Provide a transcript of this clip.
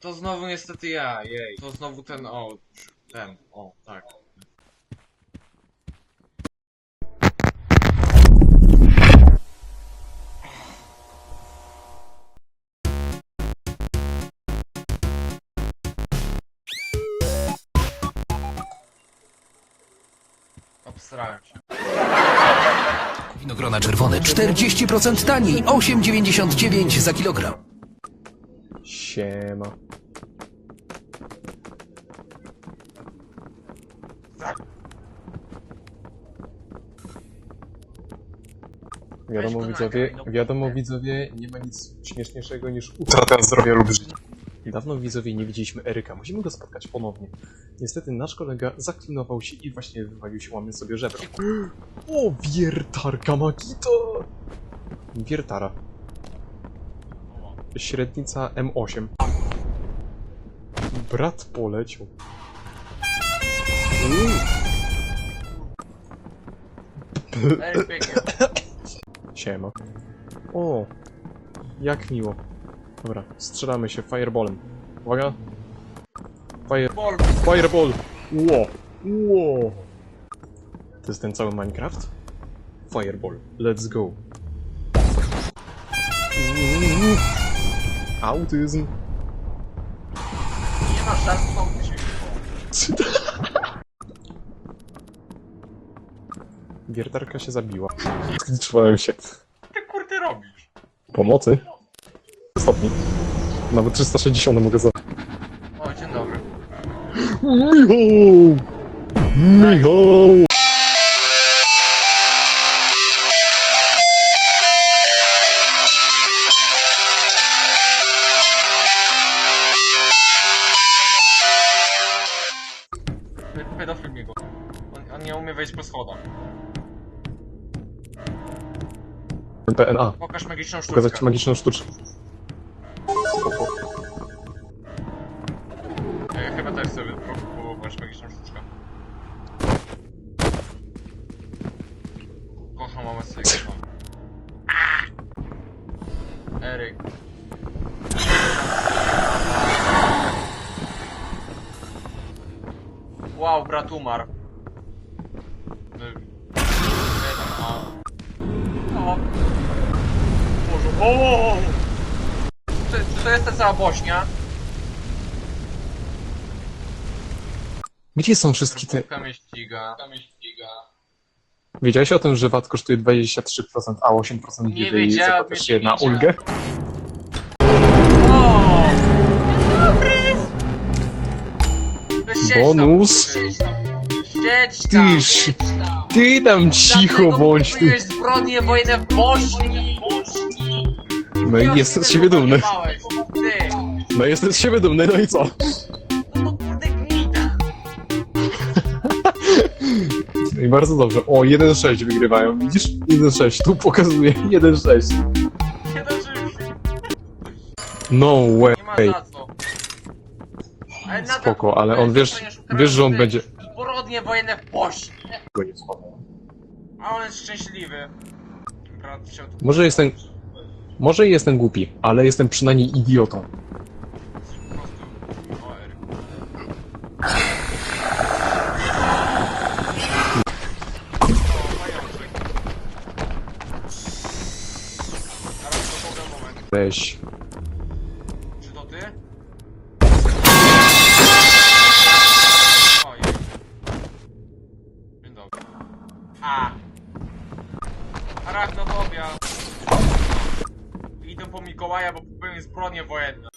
To znowu niestety ja, jej. To znowu ten, o, ten, o, tak. Obstrałem się. Winogrona czerwone 40% taniej, 8,99 za kilogram. Siema. Wiadomo widzowie, wiadomo widzowie, nie ma nic śmieszniejszego niż utrata zdrowia lub życia. Dawno widzowie nie widzieliśmy Eryka, musimy go spotkać ponownie. Niestety nasz kolega zaklinował się i właśnie wywalił się łamiąc sobie żebro. O, wiertarka Makito! Wiertara. Średnica M8. Brat poleciał. Siema. O, jak miło. Dobra, strzelamy się fireballem. Uwaga. Fire... Fireball! Ło! Ło! To jest ten cały Minecraft? Fireball. Let's go. Autyzm. Nie ma szans, to się Wiertarka się zabiła. Trzymałem się. ty kurde robisz? Pomocy? Stopni. Nawet 360 mogę za... O, dzień dobry. Michał! Michał! Pedofil mnie go. On, on nie umie wejść po schodach. PNA. Pokaż magiczną sztuczkę. Pokazać ci magiczną sztuczkę. Spoko. Ja chyba też sobie próbować magiczną sztuczkę. Wow, brat umarł. Jeden, a... O! Boże, o! Czy, czy to jest ta cała Bośnia? Gdzie są wszystkie te... Kubka mnie ściga. Kubka mnie ściga. Wiedziałeś o tym, że VAT kosztuje 23%, a 8% Nie wiedziałem, zapłacisz się na wiedziałem. ulgę? Bonus. Tyż, ty tam cicho bądź ty. popełniłeś zbrodnie wojenne w Bośni. No i jestem z siebie dumny. Ty. No jestem z siebie dumny, no i co? No to kurde. No i bardzo dobrze. O, 1-6 wygrywają, widzisz? 1-6, tu pokazuje 1-6. Nie dożył się. No way. Nie ma za co. Ale Spoko, ale on wiesz, wiesz, że on będzie... Zbrodnie wojenne w Bośni. Go nie. A on jest szczęśliwy. Brat chciał tu Może jestem... Może jestem głupi, ale jestem przynajmniej idiotą. po prostu... O, Eryk. O, pajączek. Zaraz to powiem moment. Weź. Czy to ty? A! Arachnofobia! Idę po Mikołaja, bo popełnił zbrodnie wojenne.